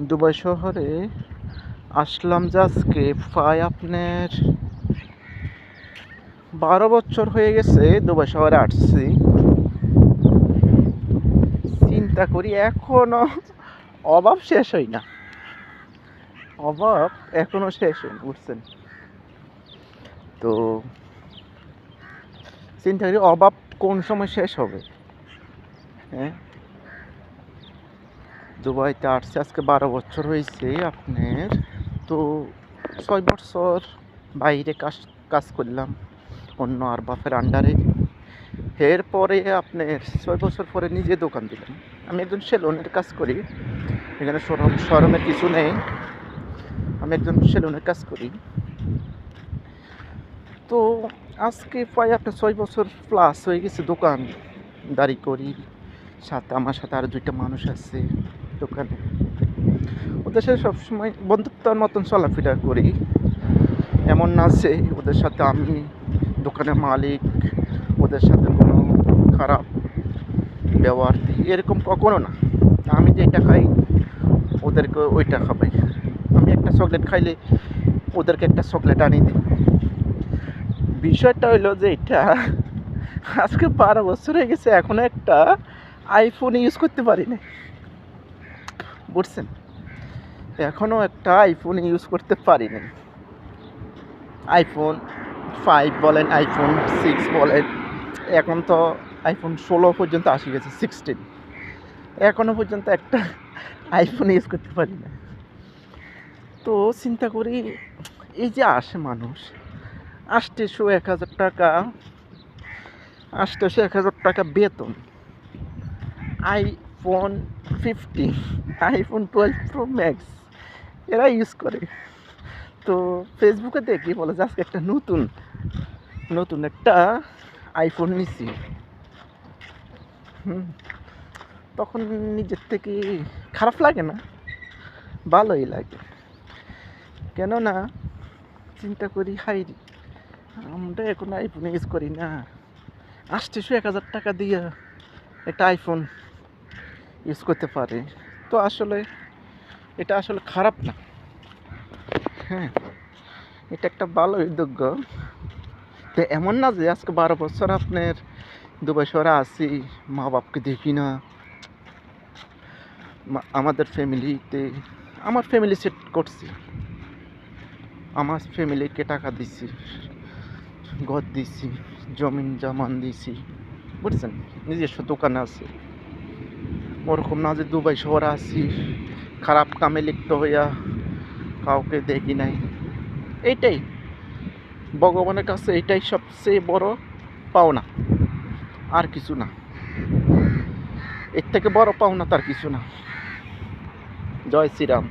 Dubai শহরে আসলাম যে আজকে। প্রায় আপনার বারো বছর হয়ে গেছে দুবাই শহরে আসছি। চিন্তা করি এখনও অভাব শেষ হয় না। অভাব এখনও শেষ হয়নি উঠছেন তো চিন্তা করি অভাব কোন সময় শেষ হবে? হ্যাঁ? দুবাইতে আসছে, আজকে বারো বছর হয়েছে আপনার। তো ছয় বছর বাইরে কাজ কাজ করলাম, অন্য আর বাফের আন্ডারে এরপরে আপনার ছয় বছর পরে নিজে দোকান দিলাম। আমি একজন সেলুনের কাজ করি, এখানে সরম, সরমের কিছু নেই। আমি একজন সেলুনের কাজ করি। তো আজকে প্রায় আপনার ছয় বছর প্লাস হয়ে গেছে দোকান দাঁড়ি করি। সাথে আমার সাথে আরও দুইটা মানুষ আছে। দোকানে ওদের সাথে সবসময় বন্ধুত্বর মতন চলাফেরা করি। এমন না যে ওদের সাথে আমি দোকানের মালিক, ওদের সাথে কোনো খারাপ ব্যবহার দিই, এরকম কখনো না। আমি যেটা খাই, ওদেরকে ওইটা খাবাই আমি একটা চকলেট খাইলে ওদেরকে একটা চকলেট আনি দিই। বিষয়টা হইল যে এটা আজকে বারো বছর হয়ে গেছে, এখনও একটা আইফোন ইউজ করতে পারি না বুঝছেন এখনও একটা আইফোন ইউজ করতে পারি না আইফোন ফাইভ বলেন আইফোন সিক্স বলেন, এখন তো আইফোন ষোলো পর্যন্ত আসে গেছে সিক্সটিন এখনও পর্যন্ত একটা আইফোন ইউজ করতে পারি না তো চিন্তা করি, এই যে আসে মানুষ আষ্টশো এক হাজার টাকা আষ্টশো এক হাজার টাকা বেতন। IPhone fifteen iPhone twelve pro max এরা ইউজ করে। তো ফেসবুকে দেখি, বলে যে আজকে একটা নতুন নতুন একটা আইফোন নিছি। হুম, তখন নিজের থেকে খারাপ লাগে না, ভালোই লাগে। কেননা, চিন্তা করি, হাই আমরা এখন আইফোন ইউজ করি না। আষ্টশো এক হাজার টাকা দিয়ে একটা আইফোন ইউজ করতে পারে। তো আসলে এটা আসলে খারাপ না। হ্যাঁ এটা একটা ভালো উদ্যোগ। তো এমন না যে আজকে বারো বছর আপনার দুবাই শহরে আসি মা বাপকে দেখি না। আমাদের ফ্যামিলিতে আমার ফ্যামিলি সেট করছি। আমার ফ্যামিলিকে টাকা দিছি, ঘর দিছি জমিন জামান দিছি। বুঝছেন? নিজস্ব দোকান আছে। ওরকম না যে দুবাই শহরে আসি খারাপ কামে লিপ্ত হইয়া কাউকে দেখি নাই। এইটাই। ভগবানের কাছে এটাই সবচেয়ে বড় পাওনা। আর কিছু না। এর থেকে বড় পাওনা তার কিছু না। জয় শ্রীরাম।